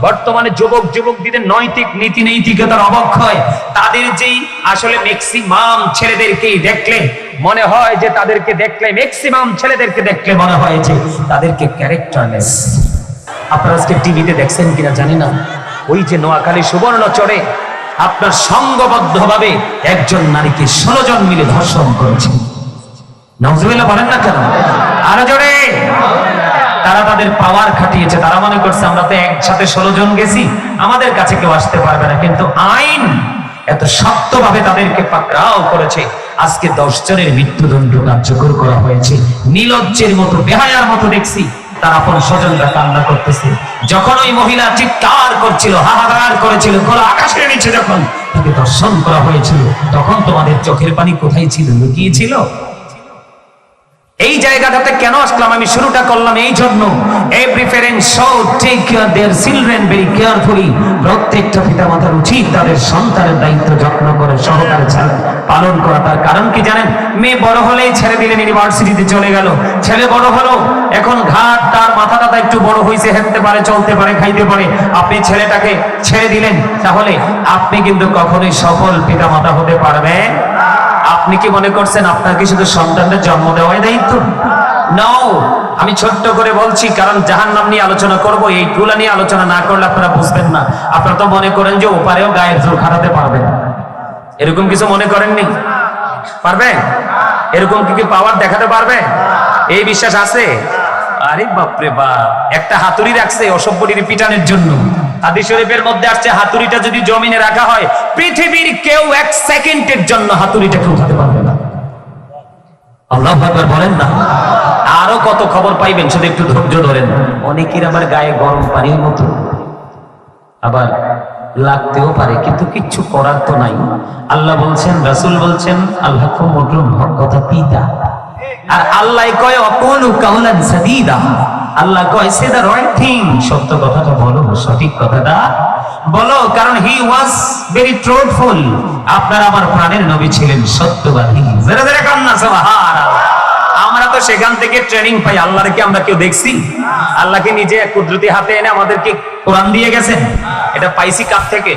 বর্তমানে যুবক যুবকদের নৈতিক নীতি নৈতিকতার অবক্ষয় তাদের যেই আসলে ম্যাক্সিমাম ছেলেদেরকেই দেখলে মনে হয় যে তাদেরকে দেখলে ম্যাক্সিমাম ছেলেদেরকে দেখলে মনে হয় যে তাদেরকে ক্যারেক্টারলেস আপনারা আজকে টিভিতে দেখছেন কিনা জানি না। ওই যে নোয়াখালী সুবর্ণ চড়ে আপনার সংঘবদ্ধ ভাবে একজন নারীকে ষোলো জন মিলে ধর্ষণ করেছে। নজরুল্লাহ বলেন না কেন? আরও জোরে! তারা তাদের পাওয়ার খাটিয়েছে। তারা মনে করছে, আমরা তো একসাথে ষোলো জন গেছি, আমাদের কাছে কেউ আসতে পারবে না। কিন্তু আইন এত শক্তভাবে তাদেরকে পাকড়াও করেছে। আজকে দশ জনের মৃত্যুদণ্ড কার্যকর করা হয়েছে। নীলজ্জের মতো, বেহায়ার মতো দেখছি। তার আপন স্বজনরা কান্না করতেছে। যখন ওই মহিলা চিৎকার করছিল, হাহাকার করেছিল, খোলা আকাশের নিচে যখন তাকে দর্শন করা হয়েছিল, তখন তোমাদের চোখের পানি কোথায় ছিল? লুকিয়েছিল? এই জায়গাটাতে কেন আসলাম আমি শুরুটা করলাম এই জন্য every parent should take care their children very carefully প্রত্যেকটা পিতামাতার উচিত তাদের সন্তানের দায়িত্ব যত্ন করে সহকারে ছাড়া পালন করা তার কারণ কি জানেন মেয়ে বড় হলেই ছেড়ে দিলেন ইউনিভার্সিটিতে চলে গেল ছেলে বড় হলো এখন ঘাট তার মাথা টাথা একটু বড় হয়েছে হেঁটতে পারে চলতে পারে খাইতে পারে আপনি ছেলেটাকে ছেড়ে দিলেন তাহলে আপনি কিন্তু কখনোই সফল পিতামাতা হতে পারবেন আপনি কি মনে করছেন আপনার কি শুধু সন্তানদের জন্ম দেওয়াই দায়িত্ব? নাও আমি ছোট্ট করে বলছি, কারণ জাহান নাম নিয়ে আলোচনা করব এই গুলা নিয়ে আলোচনা না করলে আপনারা বুঝবেন না। আপনারা তো মনে করেন যে ওপারেও গায়ের জোর খাটাতে পারবেন। এরকম কিছু মনে করেননি? পারবে? এরকম কি কি পাওয়ার দেখাতে পারবে? এই বিশ্বাস আছে? আরে বাপরে বাপ, একটা হাতুড়ি রাখছে অসভ্যটির পিটানের জন্য। হাদিস শরীফের মধ্যে আসছে, হাতুড়িটা যদি জমিনে রাখা হয়, পৃথিবীর কেউ এক সেকেন্ডের জন্য হাতুড়িটাকে উঠাতে পারবে না। আল্লাহ বলেন না। আরও কত খবর পাইবেন, শুধু একটু ধৈর্য ধরেন। অনেকের আবার গায়ে গরম পানির মতো। আবার লাগতেও পারে, কিন্তু কিচ্ছু করার তো নাই। আল্লাহ বলছেন, রাসূল বলছেন, আল্লাহ মোটরুম হক, কথা পিতা। আর আল্লাহ কয়, অকলু কাউলান সাদিদা। আল্লাহ কয় সে দা রাইট থিং সত্য কথাটা বলো, সঠিক কথাটা বলো, কারণ হি ওয়াজ ভেরি ট্রুথফুল আপনার আমার প্রাণের নবী ছিলেন, সত্যবাদী। জোরে জোরে কান্না, সুবহানাল্লাহ। আমরা তো সেখান থেকে ট্রেনিং পাই, আল্লাহর কি আমরা কেউ দেখছি? আল্লাহকে নিজে কুদরতি হাতে এনে আমাদেরকে কোরআন দিয়ে গেছেন? এটা পাইছি কাপ থেকে?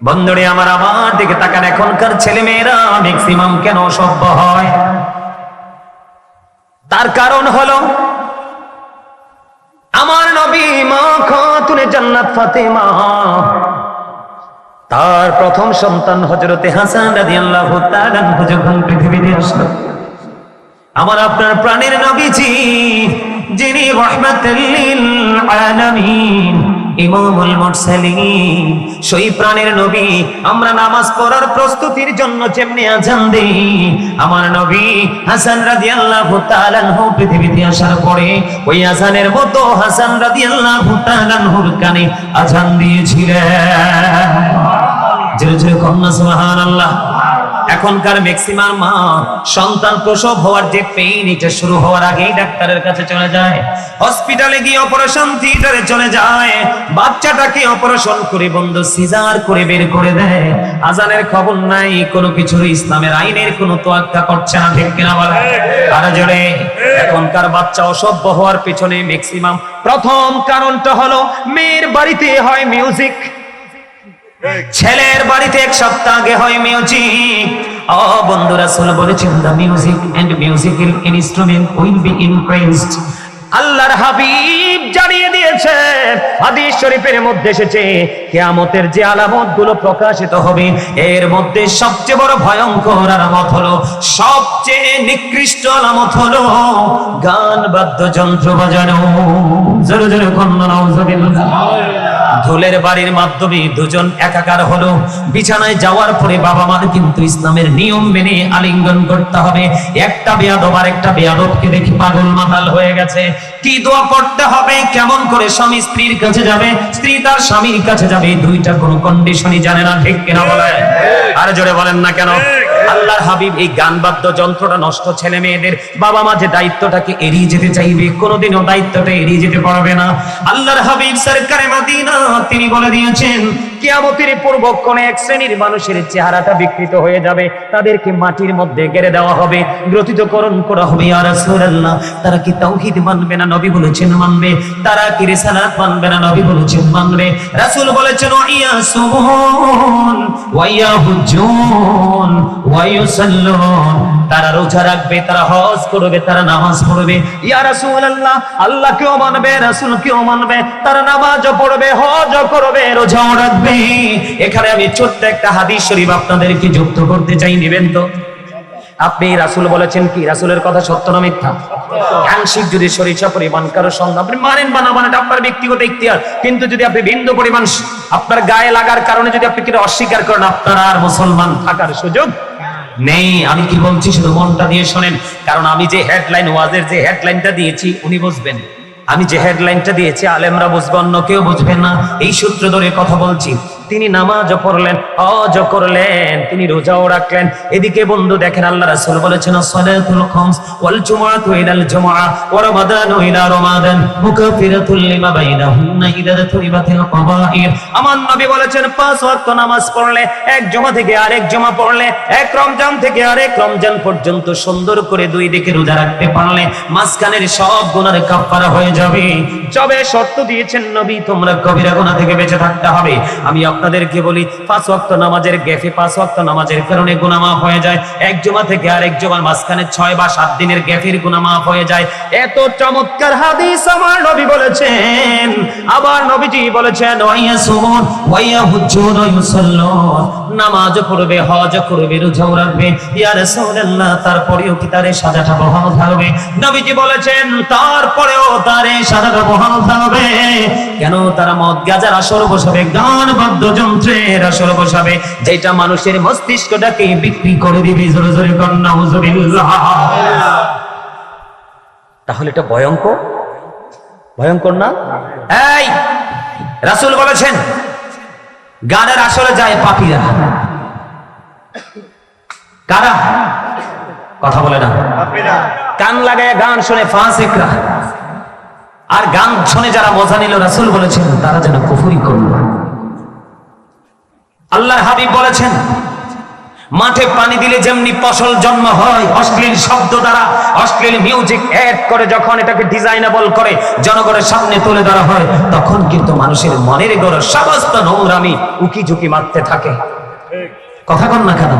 বন্ধুরে, আমার আমার দিকে তাকান, এখনকার ছেলে মেয়েরা ম্যাক্সিমাম কেন সভ্য হয়? তার কারণ হলো আমার নবী মা খাতুনে জান্নাত ফাতেমা। তার প্রথম সন্তান হযরতে হাসান রাদিয়াল্লাহু তাআলা যখন পৃথিবীতে আসলো। আমার আপনার প্রাণের নবীজি, যিনি রহমাতুল লিল আলামিন ইমামুল মুরসালিন, সেই প্রাণের নবী, আমরা নামাজ পড়ার প্রস্তুতির জন্য যেমনি আজান দেই, আমার নবী হাসান রাদিয়াল্লাহু তাআলা পৃথিবীতে আসার পরে ওই আজানের মতো হাসান রাদিয়াল্লাহু তাআলা কানে আজান দিয়েছিলেন। জোরে জোরে সুবহানাল্লাহ। এখনকার ম্যাক্সিমাম মা সন্তান প্রসব হওয়ার যে পেইন এটা শুরু হওয়ার আগেই ডাক্তারের কাছে চলে যায়। হসপিটালে গিয়ে অপারেশন থিয়েটারে চলে যায়। বাচ্চাটাকে অপারেশন করে বন্ধ সিজার করে বের করে দেয়। আজানের খবর নাই, কোনো কিছুর ইসলামের আইনের কোনো তোয়াক্কা করছে না, ঠিক কিনা বলে? আর জোরে, এখনকার বাচ্চা অসভ্য হওয়ার পেছনে ম্যাক্সিমাম প্রথম কারণটা হলো, মেয়ের বাড়িতে হয় মিউজিক ছেলের বাড়িতে এক সপ্তাহ আগে হয় মিউজিক ও বন্ধুরা সোল বলেছেন the music and musical instrument will be increased আল্লাহর হাবিব জানিয়ে দিয়েছে, হাদিস শরীফের মধ্যে এসেছে, কিয়ামতের যে আলামতগুলো প্রকাশিত হবে, এর মধ্যে সবচেয়ে বড় ভয়ঙ্কর আলামত হলো, সবচেয়ে নিকৃষ্ট আলামত হলো গান বাদ্যযন্ত্র বাজানো। জোরে জোরে কন্যা নাউজুবিল্লাহ ঢোলের বাড়ির মাধ্যমে দুজন একাকার হলো। বিছানায় যাওয়ার পরে বাবা মার কিন্তু ইসলামের নিয়ম মেনে আলিঙ্গন করতে হবে। একটা বেয়াদব আর একটা বেয়াদবকে দেখি পাগল মাতাল হয়ে গেছে। কি দোয়া করতে হবে? কেমন করে স্বামী স্ত্রীর কাছে যাবে? স্ত্রী তার স্বামীর কাছে যাবে। দুইটা কোনো কন্ডিশনই জানে না, ঠিক কিনা বলে? আর জোরে বলেন না কেন? আল্লাহর হাবিব, এই গান বাদ্য যন্ত্রটা নষ্ট ছেলে মেয়েদের বাবা মা যে দায়িত্বটাকে এড়িয়ে যেতে চাইবে, কোনোদিনও দায়িত্বটা এড়িয়ে যেতে পারবে না। আল্লাহর হাবিব সরকারে মদিনা, তিনি বলে দিয়েছেন কিয়ামতের পূর্বক্ষণে এক শ্রেণির মানুষের চেহারাটা বিকৃত হয়ে যাবে। তাদেরকে মাটির মধ্যে গেড়ে দেওয়া হবে। গ্রথিতকরণ করা হবে, ইয়া রাসূলুল্লাহ। তারা কি তাওহীদ মানবে না নবী বলেছেন মানবে? তারা কি রিসালাত মানবে না নবী বলেছেন মানবে? রাসূল বলেছেন ইয়া সুবুন ওয়া তারা রোজা রাখবে, তারা হজ করবে, তারা নামাজ পড়বে। ইয়া রাসূলুল্লাহ, আল্লাহ কেও মানবে, রাসূল কেও মানবে? তারা নামাজও পড়বে, হজও করবে, রোজাও রাখবে। এখানে আমি ছোট্ট একটা হাদিস শরীফ আপনাদেরকে যুক্ত করতে চাই, নেবেন তো? আপনি রাসূল বলেছেন কি? রাসূলের কথা সত্য না মিথ্যা? আংশিক যদি সরিষা পরিমাণ কারও সঙ্গে, আপনি মানেন বা না মানেন আপনার ব্যক্তিগত কিন্তু যদি আপনি বিন্দু পরিমাণ আপনার গায়ে লাগার কারণে যদি আপনি কিনা অস্বীকার করেন, আপনার আর মুসলমান থাকার সুযোগ নেই। আমি কি বলছি? শুধু মনটা দিয়ে শোনেন। কারণ আমি যে হেডলাইন ওয়াজের যে হেডলাইনটা দিয়েছি, উনি বুঝবেন। আমি যে হেডলাইনটা দিয়েছি, আলেমরা বুঝবে, অন্য কেউ বুঝবে না। এই সূত্র ধরে কথা বলছি। তিনি নামাজও পড়লেন হজ করলেন, তিনি রোজাও রাখলেন। এদিকে বন্ধু দেখেন আল্লাহ রাসূল বলেছেন, সালাতুল খামস ওয়াল জুমআতু ইলাল জুমআ ওয়া রমাদানু ইলা রমাদান মুকাফিরাতুল লিমা বাইনাহুন্না ইদা তুরিবাতিল কাবাইর। আমার নবী বলেছেন, পাঁচ ওয়াক্ত নামাজ পড়লে, এক জমা থেকে আরেক জমা পড়লে, এক রমজান থেকে আরেক রমজান পর্যন্ত সুন্দর করে দুই দিকে রোজা রাখতে পারলে মাঝখানের সব গুনার কাফারা হয়ে যাবে। তবে শর্ত দিয়েছেন নবী, তোমরা কবিরা গুনাহ থেকে বেঁচে থাকতে হবে। আমি আপনাদেরকে বলি, পাঁচ ওয়াক্ত নামাজের গ্যাপে পাঁচ ওয়াক্ত নামাজের কারণে গুনামাফ হয়ে যায়। এক জমা থেকে আর এক জমার মাঝখানে ছয় বা সাত দিনের গ্যাপের গুনামাফ হয়ে যায়। এত চমৎকার হাদিস আমার নবী বলেছেন আবার নবীজি বলেছেন ওয়াইয়া সুমন ওয়াইয়া হুজুর নামাজ পড়বে, হজ করবে, রোজাও রাখবে। ইয়া রাসূলুল্লাহ, তারপরেও কি তারে সাজাটা বহাল থাকবে? নবীজি বলেছেন, তারপরেও তারে সাজাটা বহাল থাকবে। কেন তারা মদ গাজার আসর বসাবে, গান আসর বসাবে? যেটা মানুষের মস্তিষ্কটাকে বিক্রি করে দিবে, জোরে জোরে তাহলে এটা ভয়ঙ্কর? ভয়ঙ্কর না? এই, রাসূল বলেছেন গানের আসরে যায় পাপিরা। কারা? কথা বলে না। কান লাগায় গান শুনে ফাঁসেকরা। আর গান শুনে যারা মজা নিল রাসুল বলেছেন তারা যেন কুফুরি করল। আল্লাহ হাবিব বলেছেন মাঠে পানি দিলে যেমনি ফসল জন্ম হয় অশ্লীল শব্দ দ্বারা অশ্লীল মিউজিক অ্যাড করে যখন এটাকে ডিজাইনেবল করে জনগণের সামনে তুলে ধরা হয় তখন কিন্তু মানুষের মনের গড় সমস্ত নোংরামি উকি ঝুঁকি মারতে থাকে। কথা কন না কেন?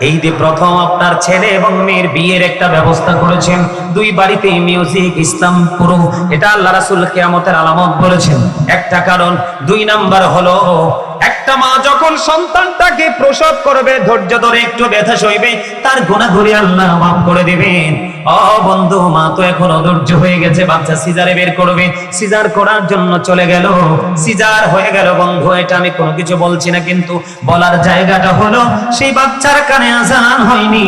এই যে প্রথম আপনার ছেলে এবং মেয়ের বিয়ের একটা ব্যবস্থা করেছেন, দুই বাড়িতে মিউজিক ইসলাম পুরো এটা আল্লাহ রাসুল কেয়ামতের আলামত বলেছেন। একটা কারণ, দুই নাম্বার হলো, একটা মা যখন সন্তানটাকে প্রসব করবে, ধৈর্য ধরে একটু ব্যথা সইবে, তার গুণাগুলি আল্লাহ মাফ করে দিবেন। ও বন্ধু, মা তো এখন অধৈর্য হয়ে গেছে, বাচ্চা সিজারে বের করবে। সিজার করার জন্য চলে গেল। সিজার হয়ে গেল, বন্ধু, এটা আমি কোনো কিছু বলছি না, কিন্তু বলার জায়গাটা হলো, সেই বাচ্চার কানে আজান হয়নি,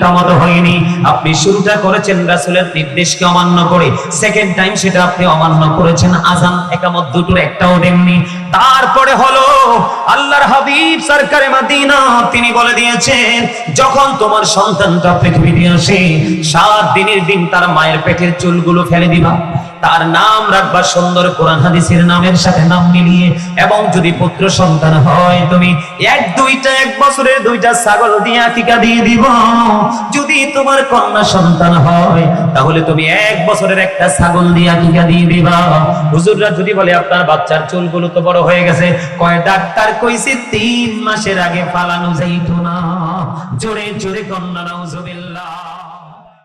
কামত হয়নি। আপনি শুরুটা করেছেন রাসূলের নির্দেশকে অমান্য করে। সেকেন্ড টাইম সেটা আপনি অমান্য করেছেন, আজান একামত দুটোর একটাও দেননি। তারপরে হলো আল্লাহর হাবিব সরকারে মাদিনা, তিনি বলে দিয়েছেন, যখন তোমার সন্তানটা পৃথিবীতে আসে, সাত দিনের দিন তার মায়ের পেটের চুলগুলো ফেলে দিবা। তার নাম রাখবা সুন্দর কোরআন হাদিসের নামের সাথে নাম মিলিয়ে। এবং যদি পুত্র সন্তান হয়, তুমি এক, দুইটা, এক বছরের দুইটা ছাগল দিয়ে টিকা দিয়ে দিব। যদি তোমার কন্যা সন্তান হয়, তাহলে তুমি এক বছরের একটা ছাগল দিয়ে টিকা দিয়ে দিবা। হুজুররা যদি বলে, আপনার বাচ্চার চুলগুলো তো বড় হয়ে গেছে। কয়, ডাক্তার কইছে তিন মাসের আগে পালানো যাইতো না। জোরে জোরে কন্যা, নাউজুবিল্লাহ।